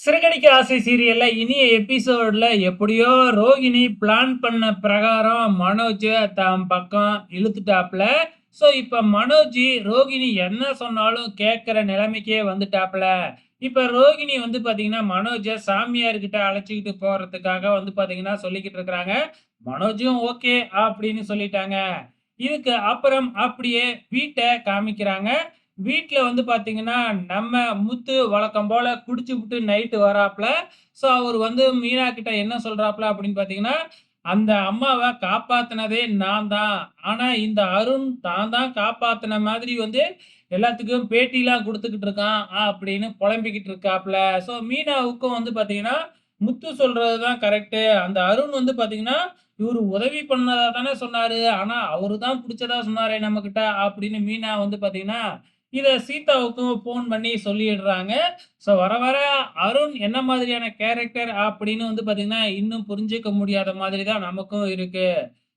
சிறகடிக்க ஆசை சீரியல்ல இனிய எபிசோட்ல எப்படியோ ரோகிணி பிளான் பண்ண பிரகாரம் மனோஜ் தம் பக்கம் இழுத்துட்டாப்ல. ஸோ இப்ப மனோஜ் ரோகிணி என்ன சொன்னாலும் கேட்கிற நிலைமைக்கே வந்துட்டாப்ல. இப்ப ரோகிணி வந்து பாத்தீங்கன்னா மனோஜ சாமியார்கிட்ட அழைச்சிக்கிட்டு போறதுக்காக வந்து பாத்தீங்கன்னா சொல்லிக்கிட்டு இருக்கிறாங்க. மனோஜும் ஓகே அப்படின்னு சொல்லிட்டாங்க. இதுக்கு அப்புறம் அப்படியே வீட்டை காமிக்கிறாங்க. வீட்டில் வந்து பார்த்தீங்கன்னா நம்ம முத்து வழக்கம் போல் குடிச்சு விட்டு நைட்டு வராப்ல. ஸோ, அவர் வந்து மீனா கிட்ட என்ன சொல்கிறாப்புல அப்படின்னு பார்த்தீங்கன்னா "அந்த அம்மாவை காப்பாத்துனதே நான் தான். ஆனால் இந்த அருண் தான் தான் காப்பாற்றின மாதிரி வந்து எல்லாத்துக்கும் பேட்டிலாம் கொடுத்துக்கிட்டு இருக்கான்." அப்படின்னு புலம்பிக்கிட்டு இருக்காப்ல. ஸோ, மீனாவுக்கும் வந்து பார்த்தீங்கன்னா முத்து சொல்கிறது தான் கரெக்டு அந்த அருண் வந்து பார்த்தீங்கன்னா இவர் உதவி பண்ணதா தானே சொன்னார் ஆனால் அவரு தான் பிடிச்சதா சொன்னாரே நம்மக்கிட்ட அப்படின்னு மீனா வந்து பார்த்தீங்கன்னா இதை சீதாவுக்கும் ஃபோன் பண்ணி சொல்லிடுறாங்க. ஸோ வர வர அருண் என்ன மாதிரியான கேரக்டர் அப்படின்னு வந்து பார்த்தீங்கன்னா, இன்னும் புரிஞ்சுக்க முடியாத மாதிரி தான் நமக்கும் இருக்கு.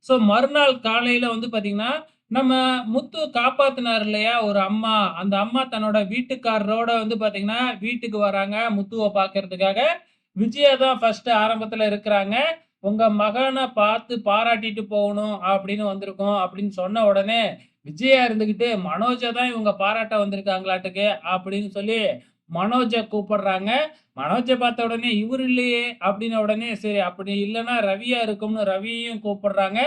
ஸோ மறுநாள் காலையில் வந்து பார்த்தீங்கன்னா, நம்ம முத்து காப்பாத்துனார் இல்லையா ஒரு அம்மா. அந்த அம்மா தன்னோட வீட்டுக்காரரோட வந்து பார்த்தீங்கன்னா, வீட்டுக்கு வராங்க முத்துவை பார்க்கறதுக்காக. விஜயா தான் ஃபர்ஸ்ட் ஆரம்பத்தில் இருக்கிறாங்க. "உங்க மகனை பார்த்து பாராட்டிட்டு போகணும் அப்படின்னு வந்திருக்கோம்." அப்படின்னு சொன்ன உடனே விஜயா இருந்துகிட்டு, மனோஜை தான் இவங்க பாராட்ட வந்திருக்காங்களாட்டுக்கு" அப்படின்னு சொல்லி மனோஜை கூப்பிடுறாங்க. மனோஜை பார்த்த உடனே, இவர் இல்லையே" அப்படின்ன உடனே, சரி அப்படி இல்லைன்னா ரவியா இருக்கும்னு ரவியையும் கூப்பிடுறாங்க.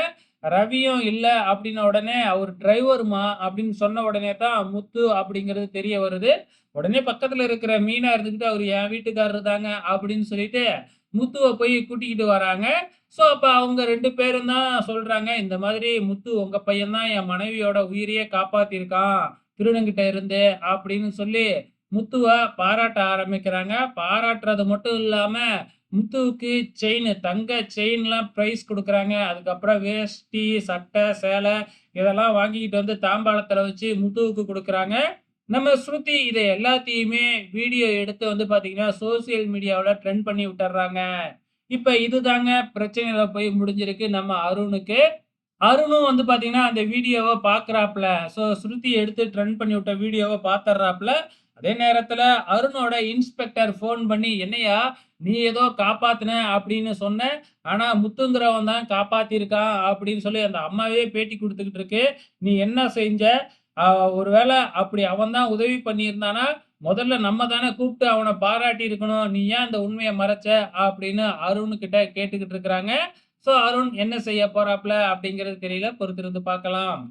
ரவியும் இல்லை அப்படின்ன உடனே, அவர் டிரைவருமா அப்படின்னு சொன்ன உடனே தான் முத்து அப்படிங்கிறது தெரிய வருது. உடனே பக்கத்துல இருக்கிற மீனா இருந்துகிட்டு, அவர் என் வீட்டுக்காரரு தாங்க" அப்படின்னு சொல்லிட்டு முத்துவை போய் கூட்டிக்கிட்டு வராங்க. ஸோ, அப்போ அவங்க ரெண்டு பேரும் தான் சொல்கிறாங்க "இந்த மாதிரி முத்து உங்கள் பையன்தான் என் மனைவியோட உயிரையே காப்பாற்றிருக்கான் திருடங்கிட்ட இருந்து" அப்படின்னு சொல்லி முத்துவை பாராட்ட ஆரம்பிக்கிறாங்க. பாராட்டுறது மட்டும் இல்லாமல் முத்துவுக்கு செயின் தங்க செயின்லாம் ப்ரைஸ் கொடுக்குறாங்க அதுக்கப்புறம் வேஷ்டி, சட்டை, சேலை இதெல்லாம் வாங்கிக்கிட்டு வந்து தாம்பாளத்தில் வச்சு முத்துவுக்கு கொடுக்குறாங்க நம்ம ஸ்ருதி இதை எல்லாத்தையுமே வீடியோ எடுத்து வந்து பார்த்தீங்கன்னா, சோசியல் மீடியாவில் ட்ரெண்ட் பண்ணி விட்டுறாங்க இப்போ இது இதுதாங்க பிரச்சனையில் போய் முடிஞ்சிருக்கு நம்ம அருணுக்கு. அருணும் வந்து பார்த்தீங்கன்னா, அந்த வீடியோவை பார்க்குறாப்ல. ஸோ ஸ்ருதி எடுத்து ட்ரெண்ட் பண்ணி விட்ட வீடியோவை பார்த்துட்றாப்புல அதே நேரத்தில் அருணோட இன்ஸ்பெக்டர் ஃபோன் பண்ணி, என்னையா நீ ஏதோ காப்பாத்தின அப்படின்னு சொன்ன. ஆனா முத்துங்கிறவன் தான் காப்பாத்திருக்கான் அப்படின்னு சொல்லி அந்த அம்மாவே பேட்டி கொடுத்துக்கிட்டு இருக்கு. "நீ என்ன செஞ்ச? ஒருவேளை அப்படி அவன் தான் உதவி பண்ணியிருந்தானா, முதல்ல நம்ம தானே கூப்பிட்டு அவனை பாராட்டி இருக்கணும் நீ ஏன் அந்த உண்மையை மறைச்ச?" அப்படின்னு அருண் கிட்ட கேட்டுக்கிட்டு இருக்கிறாங்க. ஸோ அருண் என்ன செய்ய போறாப்ல அப்படிங்கிறது தெரியல. பொறுத்திருந்து பார்க்கலாம்.